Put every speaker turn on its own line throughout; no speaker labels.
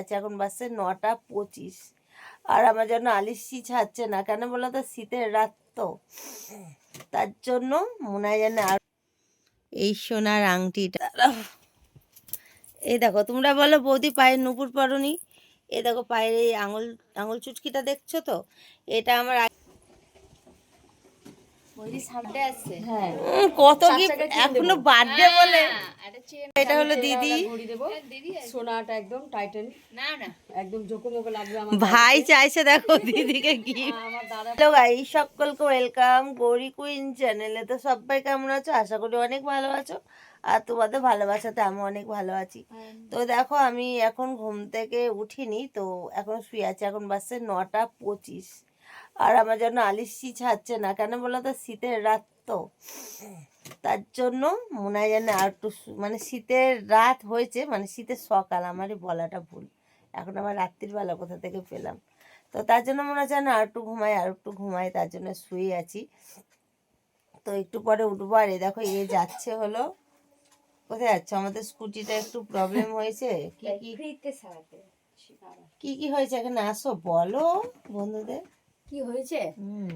আছে এখন বাসে নটা পঁচিশ। আর আমার জন্য আলিশি ছাড়ছে না কেন বলো তো? শীতের রাত তো। তার জন্য মনে হয় যেন আর এই সোনার আংটিটা। এই দেখো তোমরা বলো বৌদি পায়ের নুপুর পরনি? এ দেখো পায়ের এই আঙুল আঙুল চুটকিটা দেখছ তো? এটা আমার
হ্যাঁ।
কত কি এখনও বার্থডে বলে। এটা হলো দিদি।
সোনাটা একদম টাইটেন।
না না।
একদম জোকোমোকো লাগবে আমার
ভাই চাইছে দেখো দিদিকে কি
আমার
হ্যালো গাই সকলকে ওয়েলকাম গৌরী কুইন চ্যানেলে তো সবাই কেমন আছো? আশা করি অনেক ভালো আছো। আর তোমাদের ভালোবাসাতে আমি অনেক ভালো আছি। তো দেখো আমি এখন ঘুম থেকে উঠিনি তো এখন শুয়ে আছি। এখন বাসছে নটা পঁচিশ। আর আমার জন্য আলিশি ছাড়ছে না। কেন বলো তো? শীতের রাত তো। তার জন্য মনে হয় যেন আর একটু মানে শীতের রাত হয়েছে মানে শীতের সকাল আমারই বলাটা ভুল। এখন আমার রাত্রির বেলা কোথা থেকে পেলাম? তো তার জন্য মনে হচ্ছে না আর একটু ঘুমাই আর একটু ঘুমাই তার জন্য শুয়ে আছি। তো একটু পরে উঠবো আর এই দেখো এ যাচ্ছে হলো। কোথায় যাচ্ছে? আমাদের স্কুটিটা একটু প্রবলেম হয়েছে? কি কি? হয়েছে? এখানে আসো বলো বন্ধুদের।
কি হয়েছে?
হুম।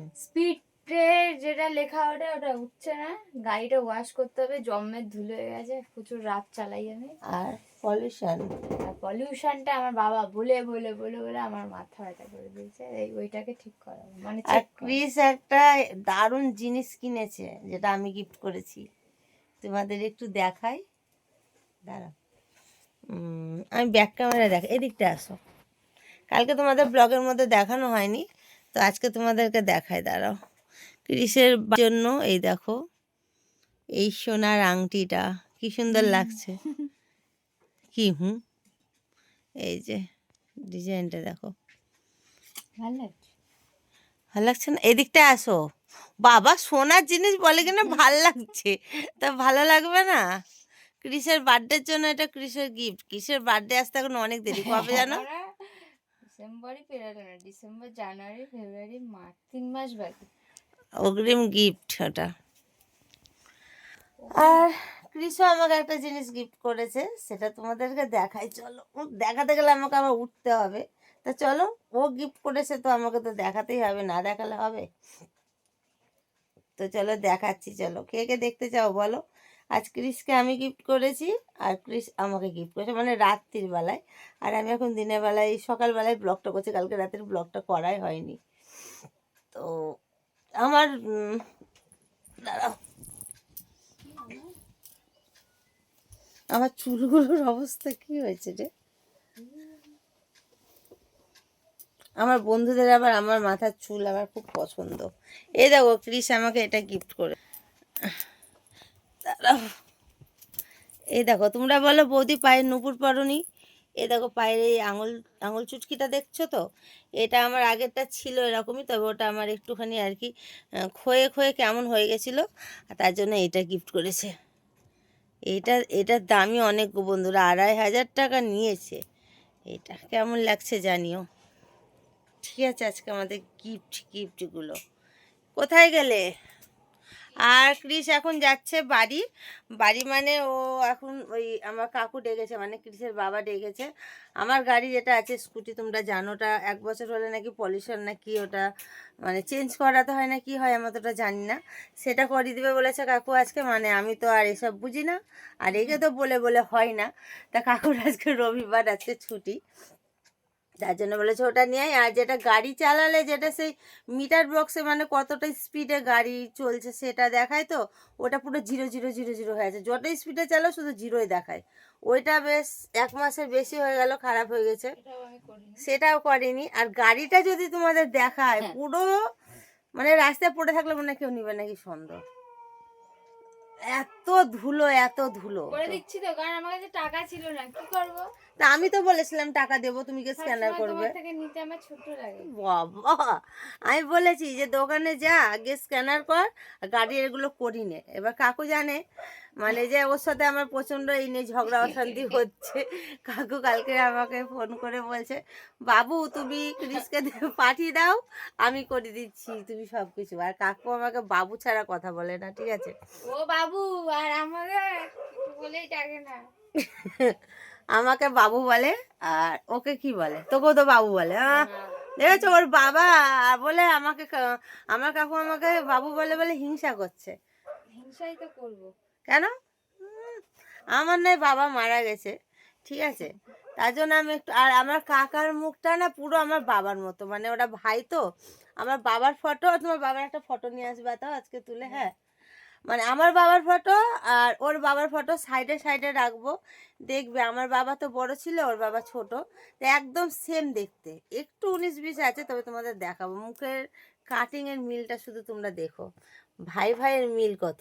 স্পিড যেটা লেখা ওটা ওটা উঠছে না। গাড়িটা ওয়াশ করতে হবে জমের ধুলো হয়ে গেছে প্রচুর রাত চালাই আমি।
আর পলিউশন
পলিউশনটা আমার বাবা বলে বলে বলে বলে আমার মাথা ব্যথা করে দিয়েছে। এই ওইটাকে ঠিক করা মানে
আর ক্রিস একটা দারুণ জিনিস কিনেছে যেটা আমি গিফট করেছি। তোমাদের একটু দেখাই। দাঁড়াও। উম, আমি ব্যাক ক্যামেরা দেখ এদিকটা আসো। কালকে তোমাদের ব্লগের মধ্যে দেখানো হয়নি তো আজকে তোমাদেরকে দেখাই দাঁড়াও। ক্রিসের জন্য এই দেখো এই সোনার আংটিটা কি সুন্দর লাগছে। কি হুম? এই যে ডিজাইনটা দেখো।
ভালো লাগছে।
না? এদিকটা আসো। বাবা সোনার জিনিস বলে কিনা ভালো লাগছে। তা ভালো লাগবে না? ক্রিসের বার্থডের জন্য এটা ক্রিসের গিফট ক্রিসের বার্থডে আসতে এখন অনেক দেরি। কবে জানো?
ডিসেম্বরই পেরালো না। ডিসেম্বর জানুয়ারি ফেব্রুয়ারি মার্চ তিন মাস বাকি।
অগ্রিম গিফট ওটা। আর ক্রিসও আমাকে একটা জিনিস গিফট করেছে, সেটা তোমাদেরকে দেখাই। চলো, দেখাতে গেলে আমাকে আবার উঠতে হবে। তা চলো, ও গিফট করেছে তো আমাকে তো দেখাতেই হবে, না দেখালে হবে? তো চলো, দেখাচ্ছি, চলো। কে কে দেখতে চাও বলো? আজ ক্রিসকে আমি গিফট করেছি, আর ক্রিস আমাকে গিফট করেছে মানে রাত্রির বেলায়। আর আমি এখন দিনের বেলায়, সকালবেলায় ব্লগটা করছি, কালকে রাতের ব্লগটা করাই হয়নি। তো আমার দাঁড়াও। আমার চুলগুলোর অবস্থা কি হয়েছে রে? আমার বন্ধুদের আবার আমার মাথার চুল আমার খুব পছন্দ। এ দেখো ক্রিস আমাকে এটা গিফট করে। দাঁড়াও। এই দেখো, তোমরা বলো বৌদি পায়ের নুপুর পরনি? এই দেখো পায়ের এই আঙুল আঙুল চুটকিটা দেখছ তো? এটা আমার আগেরটা ছিল এরকমই, তবে ওটা আমার একটুখানি আর কি ক্ষয়ে ক্ষয়ে কেমন হয়ে গেছিল তার জন্য এটা গিফট করেছে। এইটা এটার দামই অনেক বন্ধুরা, আড়াই হাজার টাকা নিয়েছে। এটা কেমন লাগছে জানিও। ঠিক আছে, আজকে আমাদের গিফট গিফটগুলো কোথায় গেলে? আর ক্রিস এখন যাচ্ছে বাড়ি। বাড়ি মানে ও এখন ওই আমার কাকু ডেকেছে মানে ক্রিসের বাবা ডেকেছে। আমার গাড়ি যেটা আছে, স্কুটি তোমরা জানো ওটা এক বছর হলে নাকি পলিউশন না কি ওটা মানে চেঞ্জ করাতে হয় না কি হয় আমি তো ওটা জানি না। সেটা করিয়ে দিবে বলেছে কাকু আজকে মানে আমি তো আর এসব বুঝি না। আর একে তো বলে বলে হয় না। তা কাকুর আজকে রবিবার, আজকে ছুটি। তার জন্য বলেছে ওটা নিয়ে আর যেটা গাড়ি চালালে যেটা সেই মিটার বক্সে মানে কতটা স্পিডে গাড়ি চলছে সেটা দেখায় তো? ওটা পুরো জিরো জিরো জিরো জিরো হয়ে আছে। যত স্পিডে চালাও শুধু জিরোই দেখায়। ওইটা বেশ এক মাসের বেশি হয়ে গেল খারাপ হয়ে গেছে। সেটাও করেনি। আর গাড়িটা যদি তোমাদের দেখায় পুরো মানে রাস্তায় পড়ে থাকলে মনে হয় কেউ নিবে নাকি সন্দেহ। এত ধুলো এত ধুলো।
করে দিচ্ছি তো কারণ আমার কাছে টাকা ছিল না। কি করব?
তা আমি তো বলেছিলাম টাকা দেবো তুমি কি স্ক্যানার করবে।
থেকে
বাবা আমি বলেছি যে দোকানে যা আগে স্ক্যানার কর আর গাড়ি এগুলো করি নে। এবার কাকু জানে মানে যে ওর সাথে আমার প্রচণ্ড এই নিয়ে ঝগড়া অশান্তি হচ্ছে। কাকু কালকে আমাকে ফোন করে বলছে বাবু তুমি ক্রিসকে পাঠিয়ে দাও আমি করে দিচ্ছি তুমি সব কিছু আর কাকু আমাকে বাবু ছাড়া কথা বলে না ঠিক আছে?
ও বাবু আর আমাকে বলেই ডাকে না।
আমাকে বাবু বলে আর ওকে কি বলে? তোকেও তো বাবু বলে হ্যাঁ দেখেছ ওর বাবা বলে আমাকে আমার কাকু আমাকে বাবু বলে বলে হিংসা করছে।
হিংসাই তো করব।
কেন? আমার নয় বাবা মারা গেছে ঠিক আছে? তার জন্য আমি একটু আর আমার কাকার মুখটা না পুরো আমার বাবার মতো মানে ওটা ভাই তো আমার বাবার ফটো তোমার বাবার একটা ফটো নিয়ে আসবে তো আজকে তুলে হ্যাঁ? মানে আমার বাবার ফটো আর ওর বাবার ফটো সাইডে সাইডে রাখব। দেখবে আমার বাবা তো বড় ছিল ওর বাবা ছোট। তো একদম সেম দেখতে। একটু উনিশ বিশ আছে তবে তোমাদের দেখাবো। মুখের কাটিং এর মিলটা শুধু তোমরা দেখো। ভাই ভাইয়ের মিল কত?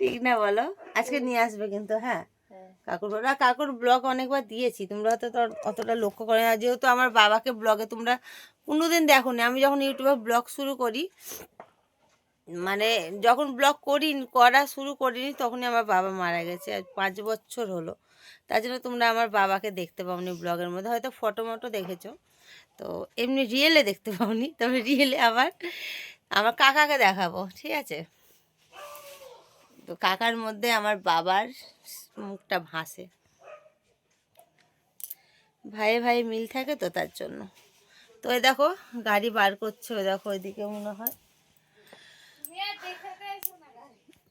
ঠিক না বলো? আজকে নিয়ে আসবে কিন্তু হ্যাঁ? কাকুর ওরা কাকুর ব্লগ অনেকবার দিয়েছি। তোমরা হয়তো অতটা লক্ষ্য করে না। যেহেতু আমার বাবাকে ব্লগে তোমরা কোনোদিন দেখো নি আমি যখন ইউটিউবে ব্লগ শুরু করি মানে যখন ব্লগ করি করা শুরু করিনি, তখনই আমার বাবা মারা গেছে আজ পাঁচ বছর হলো। তার জন্য তোমরা আমার বাবাকে দেখতে পাওনি ব্লগের মধ্যে। হয়তো ফটো মটো দেখেছ। তো এমনি রিয়েলে দেখতে পাওনি, তবে রিয়েলে আবার আমার কাকাকে দেখাবো, ঠিক আছে? তো কাকার মধ্যে আমার বাবার মুখটা ভাসে। ভাই ভাই মিল থাকে তো তার জন্য। তো এই দেখো, গাড়ি বার করছে ওই দেখো ওইদিকে মনে হয়।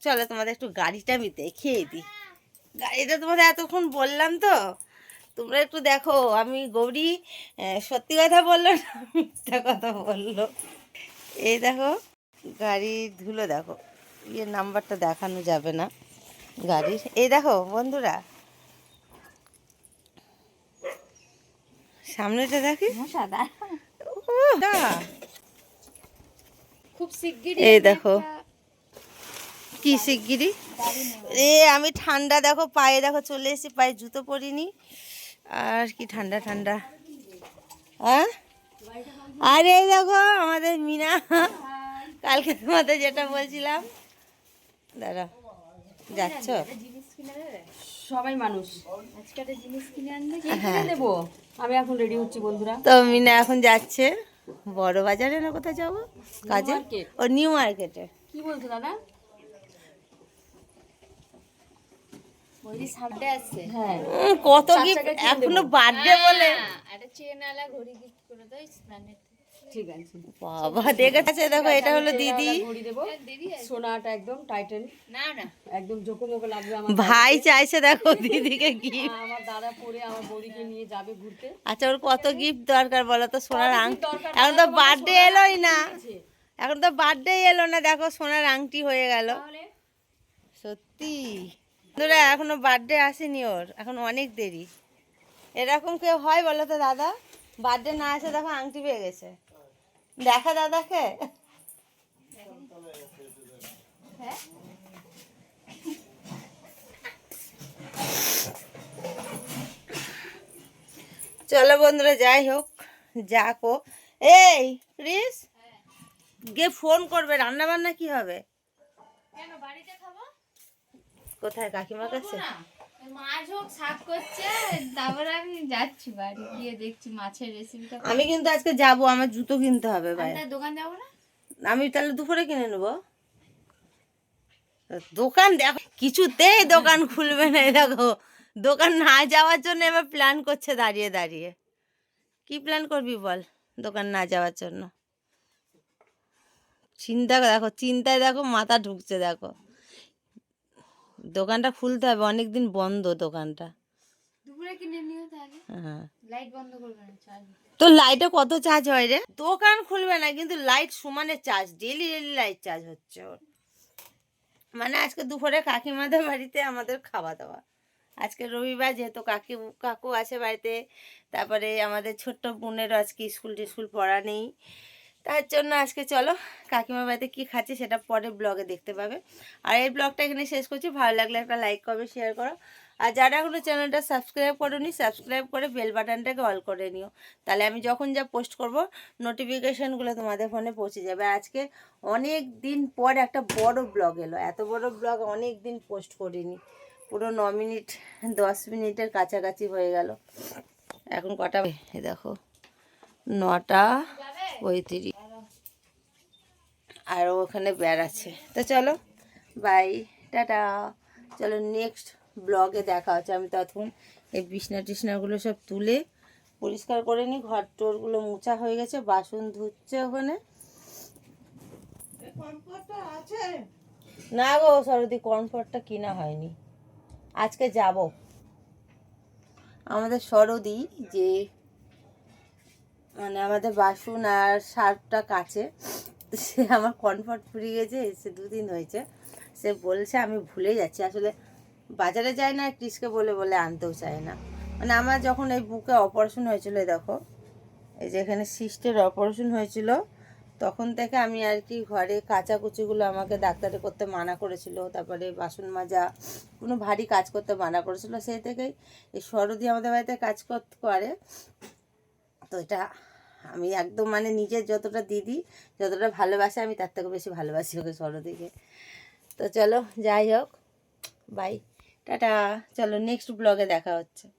চলো তোমাদের একটু গাড়িটা আমি দেখিয়ে দিই। গাড়িটা তোমাদের এতক্ষণ বললাম তো? তোমরা একটু দেখো আমি গৌরী সত্যি কথা বলল না মিথ্যা কথা বলল? এই দেখো গাড়ির ধুলো দেখো ইয়ে নাম্বারটা দেখানো যাবে না গাড়ির। এই দেখো বন্ধুরা সামনেটা দেখি।
সাদা।
না।
খুব শিগগিরই
এই দেখো। কি শিগগিরি? এ আমি ঠান্ডা দেখো পায়ে দেখো চলে এসেছি পায়ে জুতো পরিনি। আর কি ঠান্ডা ঠান্ডা। হ্যাঁ? আরে এই দেখো আমাদের মিনা। কালকে তোমাদের যেটা বলছিলাম। দাঁড়া যাচ্ছ?
সবাই মানুষ।
আজকে জিনিস কিনে আনবে
দেবো। আমি এখন রেডি হচ্ছি বন্ধুরা।
তো মিনা এখন যাচ্ছে। বড় বাজারে না কোথায় যাব? কাজে? ও নিউ মার্কেটে
কি বলছো দাদা
বৌদি সামনে আসছে
হ্যাঁ
উম, কত
চার
গিফট
এখনও
বার্থডে বলে।
হ্যাঁ,
আছে।
বাবা দেখেছে দেখো এটা হলো দিদি।
দেবো। সোনাটা একদম টাইটেন
না না।
একদম জোকোমোকো লাগবে আমার
ভাই চাইছে দেখো দিদিকে গিফট
আমার দাদা পরে আমার বৌদিকে নিয়ে যাবে ঘুরতে।
আচ্ছা ওর কত গিফট দরকার বলো তো? সোনার
কত
আংটি এখন তো বার্থডে এলোই না। এখন তো বার্থডে এলো না দেখো সোনার আংটি হয়ে গেল। সত্যি। বন্ধুরা এখনও বার্থডে আসেনি ওর, এখন অনেক দেরি। এরকম কেউ হয় বলো তো দাদা? বার্থডে না আসে দেখো আংটি পেয়ে গেছে। দেখা দাদাকে? চলো বন্ধুরা, যাই হোক, যাকো এই প্লিজ গিয়ে ফোন করবে রান্না বান্না কি হবে?
কেন, বাড়িতে
কোথায় কাকিমার কাছে?
আমি যাচ্ছি বাড়ি গিয়ে দেখছি মাছের রেসিপিটা
আমি কিন্তু আজকে যাব আমার জুতো কিনতে হবে ভাই।
দোকান যাব না?
আমি তাহলে দুপুরে কিনে নেব। দোকান দেখো কিছুতেই দোকান খুলবে না দেখো। দোকান না যাওয়ার জন্য এবার প্ল্যান করছে দাঁড়িয়ে দাঁড়িয়ে। কি প্ল্যান করবি বল দোকান না যাওয়ার জন্য? চিন্তা দেখো চিন্তায় দেখো মাথা ঢুকছে দেখো। দোকানটা খুলতে হবে অনেক দিন বন্ধ দোকানটা।
দুপুরে কিনে নিও তাহলে।
হ্যাঁ।
লাইট বন্ধ করবে না চার্জ
তো লাইটে কত চার্জ হয় রে? দোকান খুলবে না কিন্তু লাইট সমানে charge daily daily light charge হচ্ছে ওর। মানে আজকে দুপুরে কাকিমাদের বাড়িতে আমাদের খাওয়া দাওয়া। আজকে রবিবার যেহেতু কাকি কাকু আছে বাড়িতে তারপরে আমাদের ছোট্ট বোনেরও আজকে স্কুল টিস্কুল পড়া নেই। তার জন্য আজকে চলো কাকিমার বাড়িতে কী খাচ্ছি সেটা পরে ব্লগে দেখতে পাবে। আর এই ব্লগটা এখানে শেষ করছি। ভালো লাগলে একটা লাইক করবে শেয়ার করো। আর যারা এখনও চ্যানেলটা সাবস্ক্রাইব করোনি সাবস্ক্রাইব করে বেল বাটনটাকে অল করে নিও। তাহলে আমি যখন যা পোস্ট করব নোটিফিকেশানগুলো তোমাদের ফোনে পৌঁছে যাবে। আজকে অনেক দিন পর একটা বড় ব্লগ এলো। এত বড় ব্লগ অনেক দিন পোস্ট করিনি। পুরো ন মিনিট, দশ মিনিটের কাছাকাছি হয়ে গেল। এখন কটা দেখো, নটা পঁয়ত্রিশ। আর ওখানে বেড়াচ্ছে তো চলো বাই টাটা। চলো নেক্সট ব্লগে দেখা হচ্ছে। আমি তখন এই বিছনা টিছনাগুলো সব তুলে পরিষ্কার করে নিই। ঘর টোরগুলো মোছা হয়ে গেছে, বাসন ধুচ্ছে ওখানে। না গো, সরদি কমফর্টটা কিনা হয়নি। আজকে যাব। আমাদের সরদি যে মানে আমাদের বাসন আর সার্ফটা কাছে সে আমার কনফার্ট ফুরিয়ে গেছে সে দুদিন হয়েছে। সে বলছে, আমি ভুলে যাচ্ছি। আসলে বাজারে যায় না ক্রিসকে বলে বলে আনতেও চায় না। মানে আমার যখন এই বুকে অপারেশন হয়েছিল দেখো, এই যে এখানে সিস্টের অপারেশন হয়েছিল, তখন থেকে আমি আর কি ঘরে কাচাকুচিগুলো আমাকে ডাক্তারে করতে মানা করেছিল, তারপরে বাসন মাজা, কোনো ভারী কাজ করতে মানা করেছিল। সেই থেকেই এই সরদি আমাদের বাড়িতে কাজ কর- তো এটা আমি একদম মানে নিজের যতটা দিদি, যতটা ভালোবাসে, আমি তার থেকে বেশি ভালোবাসি ওকে সরদিকে। তো চলো, যাই হোক বাই টাটা। চলো নেক্সট ব্লগে দেখা হচ্ছে।